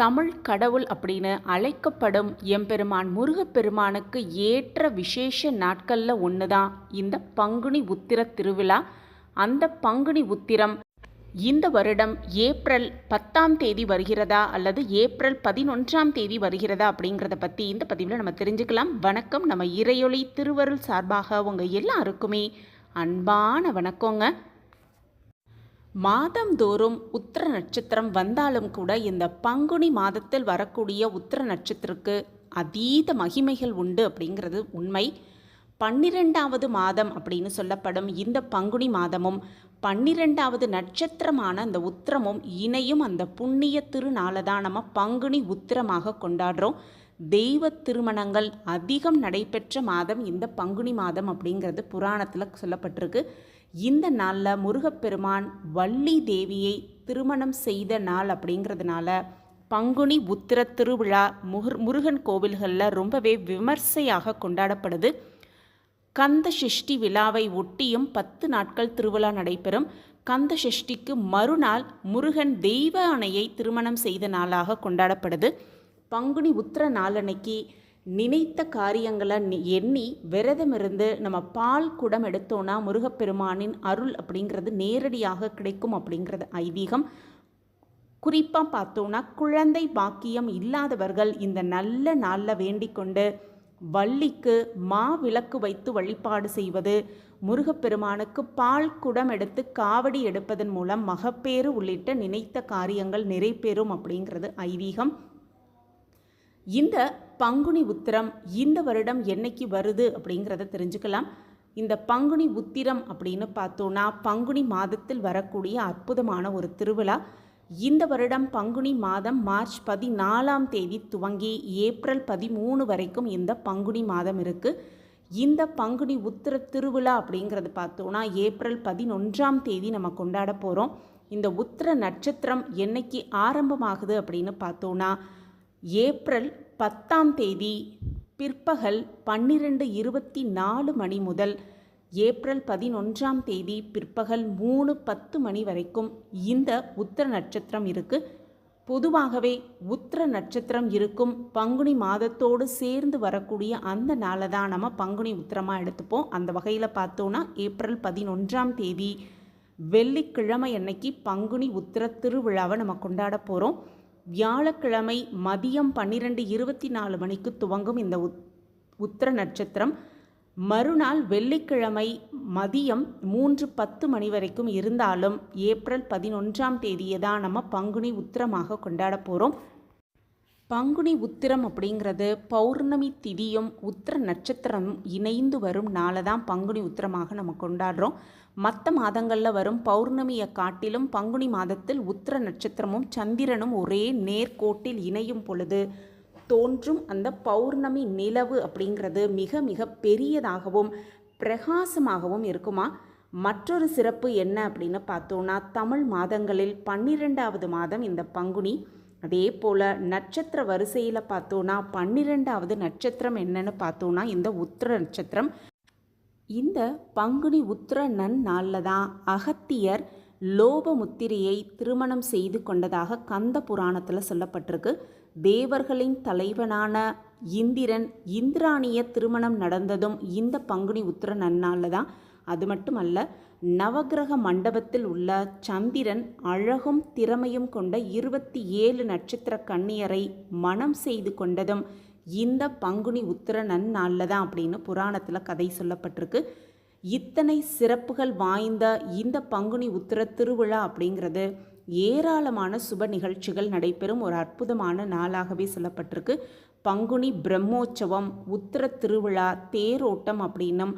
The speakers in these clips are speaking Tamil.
தமிழ் கடவுள் அப்படின்னு அழைக்கப்படும் எம்பெருமான் முருகப்பெருமானுக்கு ஏற்ற விசேஷ நாட்களில் ஒன்று தான் இந்த பங்குனி உத்திர திருவிழா. அந்த பங்குனி உத்திரம் இந்த வருடம் ஏப்ரல் பத்தாம் தேதி வருகிறதா அல்லது ஏப்ரல் பதினொன்றாம் தேதி வருகிறதா அப்படிங்கிறத பற்றி இந்த பதிவில் நம்ம தெரிஞ்சுக்கலாம். வணக்கம். நம்ம இறையொளி திருவருள் சார்பாக உங்கள் எல்லாருக்குமே அன்பான வணக்கங்க. மாதந்தோறும் உத்திர நட்சத்திரம் வந்தாலும் கூட இந்த பங்குனி மாதத்தில் வரக்கூடிய உத்திர நட்சத்திரக்கு அதீத மகிமைகள் உண்டு அப்படிங்கிறது உண்மை. பன்னிரெண்டாவது மாதம் அப்படின்னு சொல்லப்படும் இந்த பங்குனி மாதமும் பன்னிரெண்டாவது நட்சத்திரமான அந்த உத்திரமும் இணையும் அந்த புண்ணிய திருநாளை தான் நம்ம பங்குனி உத்திரமாக கொண்டாடுறோம். தெய்வ திருமணங்கள் அதிகம் நடைபெற்ற மாதம் இந்த பங்குனி மாதம் அப்படிங்கிறது புராணத்தில் சொல்லப்பட்டிருக்கு. இந்த நாளில் முருகப்பெருமான் வள்ளி தேவியை திருமணம் செய்த நாள் அப்படிங்கிறதுனால பங்குனி உத்திர திருவிழா முகர் முருகன் கோவில்களில் ரொம்பவே விமர்சையாக கொண்டாடப்படுது. கந்த சஷ்டி விழாவை ஒட்டியும் பத்து நாட்கள் திருவிழா நடைபெறும். கந்த சஷ்டிக்கு மறுநாள் முருகன் தெய்வ அணையை திருமணம் செய்த நாளாக கொண்டாடப்படுது. பங்குனி உத்திர நாளன்னைக்கு நினைத்த காரியங்களை எண்ணி விரதமிருந்து நம்ம பால் குடம் எடுத்தோன்னா முருகப்பெருமானின் அருள் அப்படிங்கிறது நேரடியாக கிடைக்கும் அப்படிங்கிறது ஐதீகம். குறிப்பாக பார்த்தோன்னா குழந்தை பாக்கியம் இல்லாதவர்கள் இந்த நல்ல நாளில் வேண்டிக் கொண்டு வள்ளிக்கு மா விளக்கு வைத்து வழிபாடு செய்வது முருகப்பெருமானுக்கு பால் குடம் எடுத்து காவடி எடுப்பதன் மூலம் மகப்பேறு உள்ளிட்ட நினைத்த காரியங்கள் நிறைவேறும் அப்படிங்கிறது ஐதீகம். இந்த பங்குனி உத்திரம் இந்த வருடம் என்னைக்கு வருது அப்படிங்கிறத தெரிஞ்சுக்கலாம். இந்த பங்குனி உத்திரம் அப்படின்னு பார்த்தோன்னா பங்குனி மாதத்தில் வரக்கூடிய அற்புதமான ஒரு திருவிழா. இந்த வருடம் பங்குனி மாதம் மார்ச் பதினாலாம் தேதி துவங்கி ஏப்ரல் பதிமூணு வரைக்கும் இந்த பங்குனி மாதம் இருக்குது இந்த பங்குனி உத்திர திருவிழா அப்படிங்கிறது பார்த்தோன்னா ஏப்ரல் பதினொன்றாம் தேதி நம்ம கொண்டாட போகிறோம் இந்த உத்திர நட்சத்திரம் என்னைக்கு ஆரம்பமாகுது அப்படின்னு பார்த்தோன்னா ஏப்ரல் பத்தாம் தேதி பிற்பகல் பன்னிரெண்டு இருபத்தி நாலு மணி முதல் ஏப்ரல் பதினொன்றாம் தேதி பிற்பகல் மூணு பத்து மணி வரைக்கும் இந்த உத்திர நட்சத்திரம் இருக்கு. பொதுவாகவே உத்திர நட்சத்திரம் இருக்கும் பங்குனி மாதத்தோடு சேர்ந்து வரக்கூடிய அந்த நாளை தான் நம்ம பங்குனி உத்திரமாக எடுத்துப்போம். அந்த வகையில் பார்த்தோன்னா ஏப்ரல் பதினொன்றாம் தேதி வெள்ளிக்கிழமை அன்னைக்கு பங்குனி உத்திர திருவிழாவை நம்ம கொண்டாட போகிறோம் வியாழக்கிழமை மதியம் பன்னிரெண்டு இருபத்தி நாலு மணிக்கு துவங்கும் இந்த உத் உத்திர நட்சத்திரம். மறுநாள் வெள்ளிக்கிழமை மதியம் மூன்று பத்து மணி வரைக்கும் இருந்தாலும் ஏப்ரல் பதினொன்றாம் தேதியை தான் நம்ம பங்குனி உத்திரமாக கொண்டாட போகிறோம் பங்குனி உத்திரம் அப்படிங்கிறது பௌர்ணமி திதியும் உத்திர நட்சத்திரமும் இணைந்து வரும் நாளை தான் பங்குனி உத்திரமாக நம்ம கொண்டாடுறோம். மற்ற மாதங்களில் வரும் பௌர்ணமியை காட்டிலும் பங்குனி மாதத்தில் உத்திர நட்சத்திரமும் சந்திரனும் ஒரே நேர்கோட்டில் இணையும் பொழுது தோன்றும் அந்த பௌர்ணமி நிலவு அப்படிங்கிறது மிக மிக பெரியதாகவும் பிரகாசமாகவும் இருக்குமா? மற்றொரு சிறப்பு என்ன அப்படின்னு பார்த்தோன்னா தமிழ் மாதங்களில் பன்னிரெண்டாவது மாதம் இந்த பங்குனி. அதே போல் நட்சத்திர வரிசையில் பார்த்தோன்னா பன்னிரெண்டாவது நட்சத்திரம் என்னன்னு பார்த்தோன்னா இந்த உத்திர நட்சத்திரம். இந்த பங்குனி உத்திர நன்னாளில் தான் அகத்தியர் லோபமுத்திரையை திருமணம் செய்து கொண்டதாக கந்த புராணத்தில் சொல்லப்பட்டிருக்கு. தேவர்களின் தலைவனான இந்திரன் இந்திராணிய திருமணம் நடந்ததும் இந்த பங்குனி உத்திர நன்னாளில் தான் அது மட்டுமல்ல நவக்கிரக மண்டபத்தில் உள்ள சந்திரன் அழகும் திறமையும் கொண்ட இருபத்தி ஏழு நட்சத்திர கண்ணியரை மனம் செய்து கொண்டதும் இந்த பங்குனி உத்திர நன்னாளில் தான் அப்படின்னு புராணத்தில் கதை சொல்லப்பட்டிருக்கு. இத்தனை சிறப்புகள் வாய்ந்த இந்த பங்குனி உத்திர திருவிழா அப்படிங்கிறது ஏராளமான சுப நிகழ்ச்சிகள் நடைபெறும் ஒரு அற்புதமான நாளாகவே சொல்லப்பட்டிருக்கு. பங்குனி பிரம்மோற்சவம் உத்திர திருவிழா தேரோட்டம் அப்படின்னும்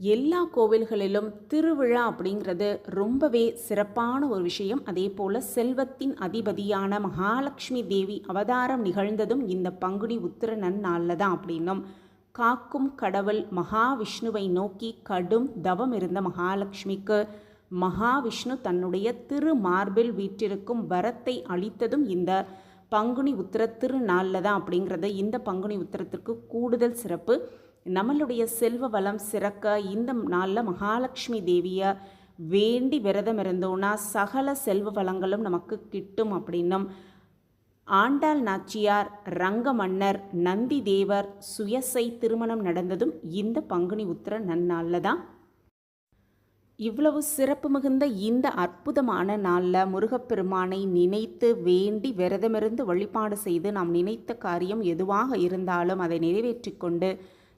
எல்லா கோவில்களிலும் திருவிழா அப்படிங்கிறது ரொம்பவே சிறப்பான ஒரு விஷயம். அதே போல் செல்வத்தின் அதிபதியான மகாலட்சுமி தேவி அவதாரம் நிகழ்ந்ததும் இந்த பங்குனி உத்திர நன்னாளில் தான் அப்படின்னும். காக்கும் கடவுள் மகாவிஷ்ணுவை நோக்கி கடும் தவம் இருந்த மகாலட்சுமிக்கு மகாவிஷ்ணு தன்னுடைய திருமார்பில் வீற்றிருக்கும் வரத்தை அளித்ததும் இந்த பங்குனி உத்திர திருநாளில் தான் அப்படிங்கிறத. இந்த பங்குனி உத்திரத்திற்கு கூடுதல் சிறப்பு. நம்மளுடைய செல்வ வளம் சிறக்க இந்த நாளில் மகாலட்சுமி தேவியை வேண்டி விரதம் இருந்தோன்னா சகல செல்வ வளங்களும் நமக்கு கிட்டும் அப்படின்னும் ஆண்டாள் நாச்சியார் ரங்கமன்னர் நந்தி தேவர் சுயசை திருமணம் நடந்ததும் இந்த பங்குனி உத்திர நன்னாளில் தான். இவ்வளவு சிறப்பு மிகுந்த இந்த அற்புதமான நாளில் முருகப்பெருமானை நினைத்து வேண்டி விரதமிருந்து வழிபாடு செய்து நாம் நினைத்த காரியம் எதுவாக இருந்தாலும் அதை நிறைவேற்றிக் கொண்டு